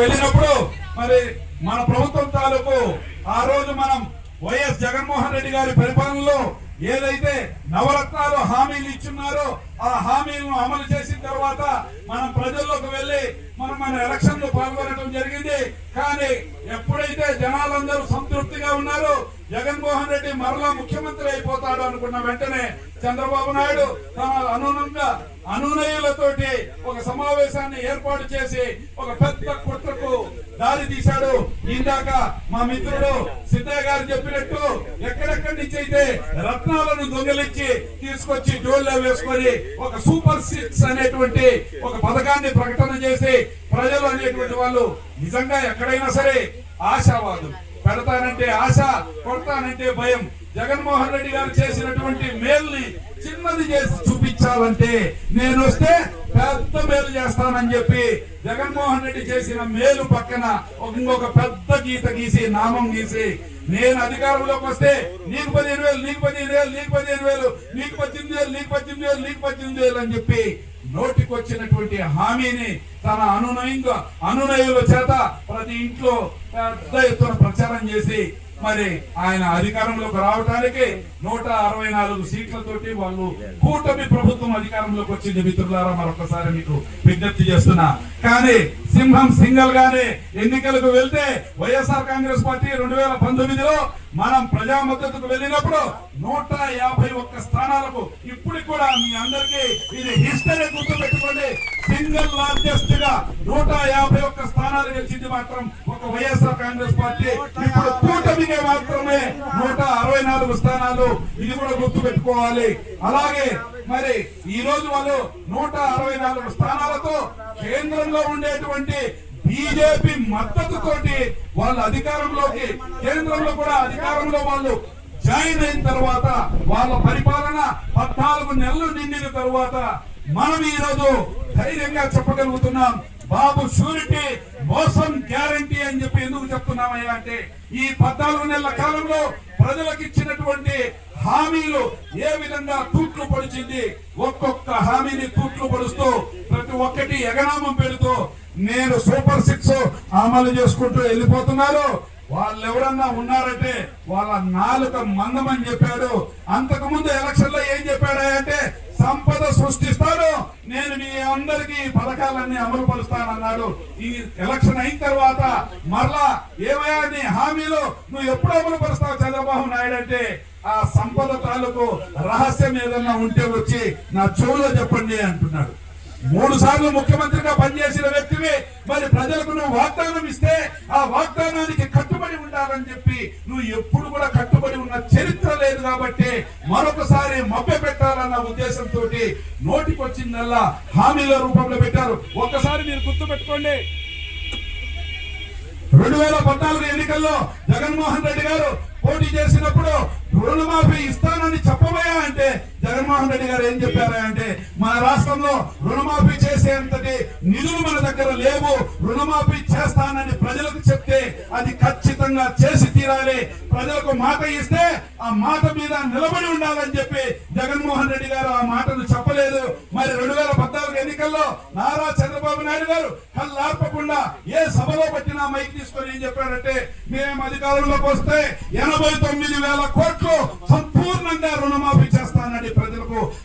వెళ్ళినప్పుడు మరి మన ప్రభుత్వం తాలూకు ఆ రోజు మనం వైఎస్ జగన్మోహన్ రెడ్డి గారి పరిపాలనలో ఏదైతే నవరత్నాలు హామీలు ఇచ్చున్నారో ఆ హామీలను అమలు చేసిన తర్వాత మనం ప్రజల్లోకి వెళ్ళి మనం మన ఎలక్షన్లో పాల్గొనడం జరిగింది. కానీ ఎప్పుడైతే జనాలందరూ సంతృప్తిగా ఉన్నారో జగన్మోహన్ రెడ్డి మరలా ముఖ్యమంత్రి అయిపోతాడు అనుకున్న వెంటనే చంద్రబాబు నాయుడు తన అనునంగా అనునయులతోటి ఒక సమావేశాన్ని ఏర్పాటు చేసి ఒక పెద్ద కుట్రకు దారి తీశాడు. ఇందాక మా మిత్రుడు సిద్ధయ్య గారు చెప్పినట్టు ఎక్కడెక్కడి నుంచి అయితే రత్నాలను దొంగిలించి తీసుకొచ్చి జోళ్ళ వేసుకొని ఒక సూపర్ సిక్స్ అనేటువంటి ఒక పథకాన్ని ప్రకటన చేసి ప్రజలు అనేటువంటి వాళ్ళు నిజంగా ఎక్కడైనా సరే ఆశావాదులు. పెడతానంటే ఆశ కొడతానంటే భయం. జగన్మోహన్ రెడ్డి గారు చేసినటువంటి మేల్ని చిన్నది చేసి చూపించాలంటే నేను వస్తే పెద్ద మేలు చేస్తానని చెప్పి జగన్మోహన్ రెడ్డి చేసిన మేలు పక్కన ఒక- ఇంకొక పెద్ద గీత గీసి నామం గీసి నేను అధికారంలోకి వస్తే నీకు పదిహేను వేలు నీకు పదిహేను వేలు నీకు పదిహేను వేలు నీకు పద్దెనిమిది వేలు నీకు పద్దెనిమిది వేలు నీకు పద్దెనిమిది వేలు అని చెప్పి నోటికొచ్చినటువంటి హామీని తన అనునయంగా అనునయుల చేత ప్రతి ఇంట్లో పెద్ద ఎత్తున ప్రచారం చేసి మరి ఆయన అధికారంలోకి రావడానికి నూట అరవై నాలుగు సీట్లతోటి వాళ్ళు కూటమి ప్రభుత్వం అధికారంలోకి వచ్చింది. మిత్రులారా మరొకసారి మీకు విజ్ఞప్తి చేస్తున్నా. కానీ సింహం సింగల్ గానే ఎన్నికలకు వెళ్తే వైఎస్ఆర్ కాంగ్రెస్ పార్టీ రెండు వేల పంతొమ్మిదిలో మనం ప్రజా మద్దతుకు వెళ్ళినప్పుడు నూట యాభై ఒక్క స్థానాలకు ఇప్పటికి కూడా మీ అందరికీ ఇది హిస్టరీ గుర్తు పెట్టుకోండి సింగిల్ లార్జెస్ట్గా నూట యాభై ఒక్క స్థానాలు గెలిచింది మాత్రం వైఎస్ఆర్ కాంగ్రెస్ పార్టీ ఇప్పుడు కూటమికి మాత్రమే నూట అరవై నాలుగు స్థానాలు. ఇది కూడా గుర్తు పెట్టుకోవాలి. అలాగే మరి ఈ రోజు వాళ్ళు నూట అరవై నాలుగు స్థానాలతో కేంద్రంలో ఉండేటువంటి బీజేపీ మద్దతు తోటి వాళ్ళు అధికారంలోకి కేంద్రంలో కూడా అధికారంలో వాళ్ళు జాయిన్ అయిన తర్వాత వాళ్ళ పరిపాలన పద్నాలుగు నెలలు నిండిన తర్వాత మనం ఈ రోజు ధైర్యంగా చెప్పగలుగుతున్నాం. బాబు షూరిటీ మోసం గ్యారంటీ అని చెప్పి ఎందుకు చెప్తున్నామయ్యా అంటే ఈ పద్నాలుగు నెలల కాలంలో ప్రజలకు ఇచ్చినటువంటి హామీలు ఏ విధంగా తూట్లు పొడిచింది ఒక్కొక్క హామీని తూట్లు పొడుస్తూ ప్రతి ఒక్కటి ఎగనామం పెడుతూ నేను సూపర్ సిక్స్ అమలు చేసుకుంటూ వెళ్ళిపోతున్నారు. వాళ్ళు ఎవరన్నా ఉన్నారంటే వాళ్ళ నాలుక మందమని చెప్పాడు. అంతకు ముందు ఎలక్షన్లో ఏం చెప్పాడు అంటే సంపద సృష్టిస్తాను నేను మీ అందరికి పథకాలన్నీ అమలు పరుస్తానన్నాడు ఈ ఎలక్షన్ అయిన తర్వాత మరలా ఏమయ్యా నీ హామీలు నువ్వు ఎప్పుడు అమలు పరుస్తావు చంద్రబాబు నాయుడు అంటే ఆ సంపద తాలూకు రహస్యం ఏదన్నా ఉంటే వచ్చి నా చెవులో చెప్పండి అంటున్నాడు. మూడు సార్లు ముఖ్యమంత్రిగా పనిచేసిన వ్యక్తివి మరి ప్రజలకు నువ్వు వాగ్దానం ఇస్తే ఆ వాగ్దానానికి కట్టుబడి చెప్పి నువ్వు ఎప్పుడు కూడా కట్టుబడి ఉన్న చరిత్ర లేదు కాబట్టి మరొకసారి మభ్య పెట్టాలన్న ఉద్దేశంతో నోటికొచ్చిందల్లా హామీల రూపంలో పెట్టారు. ఒక్కసారి మీరు గుర్తు పెట్టుకోండి. రెండు వేల పద్నాలుగు ఎన్నికల్లో జగన్మోహన్ రెడ్డి గారు పోటీ చేసినప్పుడు రుణమాఫీ ఇస్తానని చెప్పబోయా అంటే జగన్మోహన్ రెడ్డి గారు ఏం చెప్పారంటే మన రాష్ట్రంలో రుణమాఫీ చేసేంతటి నిధులు మన దగ్గర లేవు రుణమాఫీ చేస్తానని ప్రజలకు చెప్తే అది ఖచ్చితంగా చేసి తీరాలి. ప్రజలకు మాట ఇస్తే ఆ మాట మీద నిలబడి ఉండాలని చెప్పి జగన్మోహన్ రెడ్డి గారు ఆ మాటను చెప్పలేదు. మరి రెండు వేల పద్నాలుగు ఎన్నికల్లో నారా చంద్రబాబు నాయుడు గారు కళ్ళార్పకుండా ఏ సభలో పట్టినా మైక్ తీసుకొని ఏం చెప్పాడంటే మేము అధికారంలోకి వస్తే ఎనభై తొమ్మిది వేల కోట్లు సంపూర్ణంగా రుణమాఫీ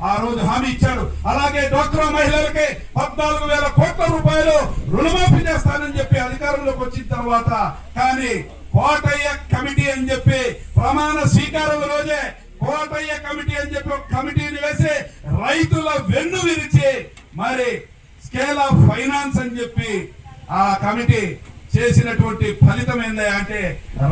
ఆ రోజు హామీ ఇచ్చాడు. అలాగే డోక్రా మహిళలకి పద్నాలుగు వేల కోట్ల రూపాయలు రుణమాఫీ చేస్తానని చెప్పి అధికారంలోకి వచ్చిన తర్వాత కానీ కోటయ్య కమిటీ అని చెప్పి ప్రమాణ స్వీకారం రోజే కోటయ్య కమిటీ అని చెప్పి ఒక కమిటీని వేసి రైతుల వెన్ను విరిచి మరి స్కేల్ ఆఫ్ ఫైనాన్స్ అని చెప్పి ఆ కమిటీ చేసినటువంటి ఫలితం ఏందా అంటే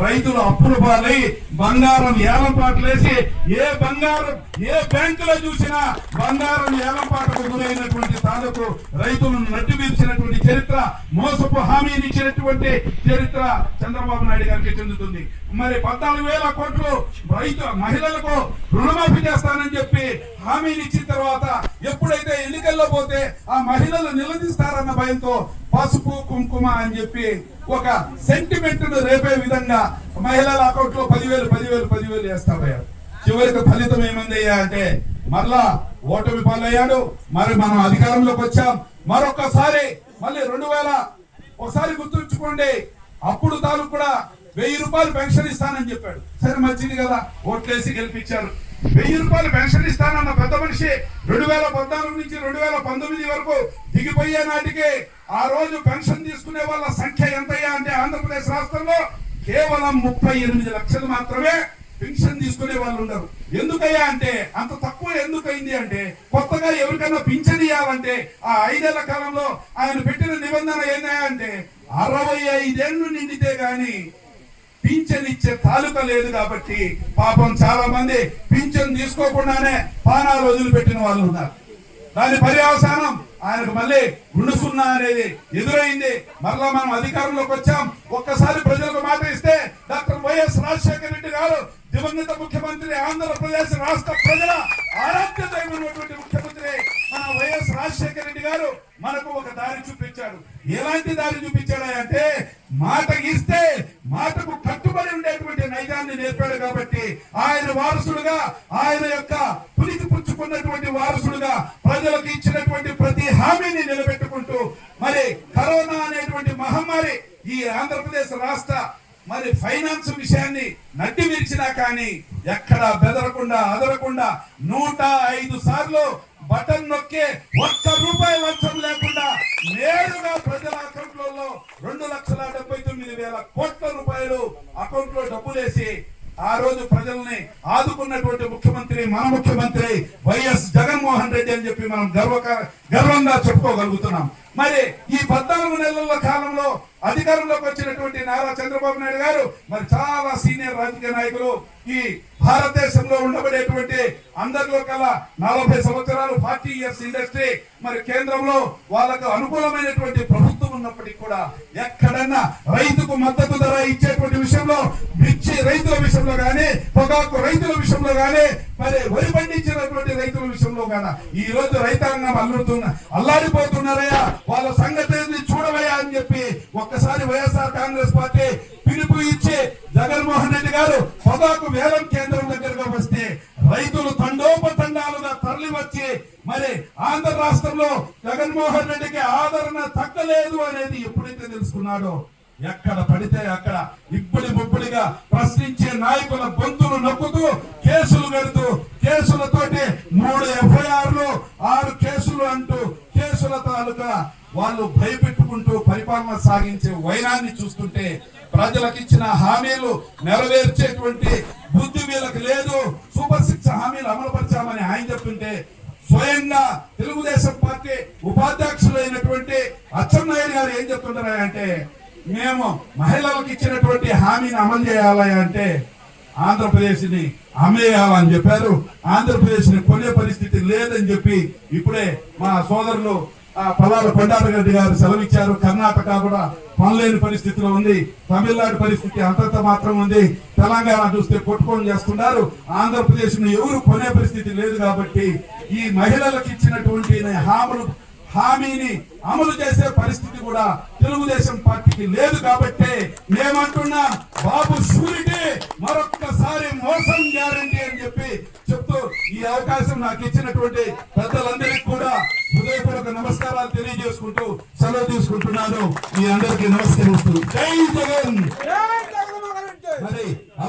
రైతులు అప్పుల పాలై బంగారం ఏలంపాటలేసి ఏ బంగారం ఏ బ్యాంకులో చూసినా బంగారం ఏలంపాటకు గురైనటువంటి తాలూకు రైతులను నట్టు వీర్చినటువంటి చరిత్ర మోసపు హామీని ఇచ్చినటువంటి చరిత్ర చంద్రబాబు నాయుడు గారికి చెందుతుంది. మరి పద్నాలుగు వేల కోట్లు రైతు మహిళలకు రుణమాఫీ చేస్తానని చెప్పి హామీని ఇచ్చిన తర్వాత ఎప్పుడైతే ఎన్నికల్లో పోతే ఆ మహిళలు నిలదీస్తారన్న భయంతో పసుపు కుంకుమ అని చెప్పి ఒక సెంటిమెంట్ను రేపే విధంగా మహిళల అకౌంట్లో పదివేలు పదివేలు పదివేలు వేస్తామయ్యారు చివరికి ఫలితం ఏమందయ్యా అంటే మరలా ఓటమి పాలయ్యాడు. మరి మనం అధికారంలోకి వచ్చాం. మరొకసారి మళ్ళీ రెండు వేల ఒకసారి గుర్తుంచుకోండి. అప్పుడు తాను కూడా వెయ్యి రూపాయలు పెన్షన్ ఇస్తానని చెప్పాడు. సరే మంచిది కదా ఓట్లేసి గెలిపించారు. వెయ్యి రూపాయలు పెన్షన్ ఇస్తానన్న పెద్ద మనిషి రెండు వేల పద్నాలుగు నుంచి రెండు వేల పంతొమ్మిది వరకు దిగిపోయే నాటికి ఆ రోజు పెన్షన్ తీసుకునే వాళ్ళ సంఖ్య ఎంతయ్యా అంటే ఆంధ్రప్రదేశ్ రాష్ట్రంలో కేవలం ముప్పై ఎనిమిది లక్షలు మాత్రమే పెన్షన్ తీసుకునే వాళ్ళు ఉండరు. ఎందుకయ్యా అంటే అంత తక్కువ ఎందుకైంది అంటే కొత్తగా ఎవరికైనా పింఛన్ ఇవ్వాలంటే ఆ ఐదేళ్ళ కాలంలో ఆయన పెట్టిన నిబంధన ఏంటయ్యా అంటే అరవై ఐదేళ్ళు నిండితే గాని పింఛన్ ఇచ్చే తాలూకా లేదు కాబట్టి పాపం చాలా మంది పింఛన్ తీసుకోకుండానే పానాలు వదిలిపెట్టిన వాళ్ళు ఉన్నారు. దాని పర్యవసానం ఆయనకు మళ్ళీ రెండు సున్నా అనేది ఎదురైంది. మరలా మనం అధికారంలోకి వచ్చాం. ఒక్కసారి ప్రజలకు మాట ఇస్తే డాక్టర్ వైఎస్ రాజశేఖర రెడ్డి గారు దివంగత ముఖ్యమంత్రి ఆంధ్రప్రదేశ్ రాష్ట్ర ప్రజల ఆరాధ్య దైవమైనటువంటి ముఖ్యమంత్రి మన వైఎస్ రాజశేఖర రెడ్డి గారు మనకు ఒక దారి చూపించాడు. ఎలాంటి దారి చూపించాడు అంటే మాట ఇస్తే మాటకు కట్టుబడి ఉండేటువంటి నైజాన్ని నేర్పాడు కాబట్టి ఆయన వారసుడుగా ఆయన యొక్క పులికి పుచ్చుకున్నటువంటి వారసుడుగా ప్రజలకు ఇచ్చినటువంటి ప్రతి హామీని నిలబెట్టుకుంటూ మరి కరోనా అనేటువంటి మహమ్మారి ఈ ఆంధ్రప్రదేశ్ రాష్ట్ర మరి ఫైనాన్స్ విషయాన్ని నడ్డి విరిచినా కానీ ఎక్కడ బెదరకుండా అదరకుండా నూట ఐదు సార్లు బటన్ నొక్కే ఒక్క రూపాయి లంచం లేకుండా నేరుగా ప్రజల అకౌంట్లలో రెండు లక్షల డెబ్బై తొమ్మిది వేల కోట్ల రూపాయలు అకౌంట్లో డబ్బులేసి ఆ రోజు ప్రజల్ని ఆదుకున్నటువంటి ముఖ్యమంత్రి మన ముఖ్యమంత్రి వైఎస్ జగన్మోహన్ రెడ్డి అని చెప్పి మనం గర్వ గర్వంగా చెప్పుకోగలుగుతున్నాం. మరి ఈ పద్నాలుగు నెలల కాలంలో అధికారంలోకి వచ్చినటువంటి నారా చంద్రబాబు నాయుడు గారు మరి చాలా సీనియర్ రాజకీయ నాయకులు ఈ భారతదేశంలో ఉండబడేటువంటి అందరిలో కల్లా నలభై సంవత్సరాలు ఫార్టీ ఇయర్స్ ఇండస్ట్రీ మరి కేంద్రంలో వాళ్ళకు అనుకూలమైనటువంటి ప్రభుత్వం ఉన్నప్పటికీ కూడా ఎక్కడన్నా రైతుకు మద్దతు ధర ఇచ్చేటువంటి విషయంలో మిర్చి రైతుల విషయంలో కానీ పొగాకు రైతుల విషయంలో కానీ మరి వరి పండించినటువంటి రైతుల విషయంలో కానీ ఈ రోజు రైతాంగం అల్లుతున్న అల్లాడిపోతున్నారయ్యా. వాళ్ళ సంగతి చూడవయ్యా అని చెప్పి ఒక్కసారి వైఎస్ఆర్ కాంగ్రెస్ పార్టీ పిలుపు ఇచ్చి జగన్మోహన్ రెడ్డి గారు పొగాకు వేలం కేంద్రం దగ్గరకు వస్తే రైతులు తండోపతండాలుగా తరలి వచ్చి మరి ఆంధ్ర రాష్ట్రంలో జగన్మోహన్ రెడ్డికి ఆదరణ తగ్గలేదు అనేది ఎప్పుడైతే తెలుసుకున్నాడో ఎక్కడ పడితే అక్కడ ఇబ్బడి ముప్పుడిగా ప్రశ్నించే నాయకుల గొంతులు నొక్కుతూ కేసులు కడుతూ కేసులతోటి మూడు ఎఫ్ఐఆర్లు ఆరు కేసులు అంటూ కేసుల తాలూకా వాళ్ళు భయపెట్టుకుంటూ పరిపాలన సాగించే వైనాన్ని చూస్తుంటే ప్రజలకు ఇచ్చిన హామీలు నెరవేర్చేటువంటి బుద్ధి వీళ్ళకి లేదు. సూపర్ సిక్స్ హామీలు అమలుపరిచామని ఆయన చెప్తుంటే స్వయంగా తెలుగుదేశం పార్టీ ఉపాధ్యక్షులైనటువంటి అచ్చెన్నాయుడు గారు ఏం చెప్తుంటారంటే మేము మహిళలకు ఇచ్చినటువంటి హామీని అమలు చేయాలి అంటే ఆంధ్రప్రదేశ్ని అమ్మేయాలని చెప్పారు. ఆంధ్రప్రదేశ్ని కొనే పరిస్థితి లేదని చెప్పి ఇప్పుడే మా సోదరులు ఆ పల్లాల కొండారెడ్డి గారు సెలవిచ్చారు. కర్ణాటక కూడా పనులేని పరిస్థితిలో ఉంది. తమిళనాడు పరిస్థితి అంతంత మాత్రం ఉంది. తెలంగాణ చూస్తే కొట్టుకొని చేస్తున్నారు. ఆంధ్రప్రదేశ్ను ఎవరు కొనే పరిస్థితి లేదు కాబట్టి ఈ మహిళలకు ఇచ్చినటువంటి హామీలు హామీని అమలు చేసే పరిస్థితి కూడా తెలుగుదేశం పార్టీకి లేదు కాబట్టి మేమంటున్నా. బాబు షూరిటీ మరొక్కసారి మోసం గ్యారంటీ అని చెప్పి చెప్తూ ఈ అవకాశం నాకు ఇచ్చినటువంటి పెద్దలందరికీ నమస్కారాలు తెలియజేసుకుంటూ సెలవు తీసుకుంటున్నాను. మీ అందరికీ నమస్కరిస్తూ. జై జగన్! మరి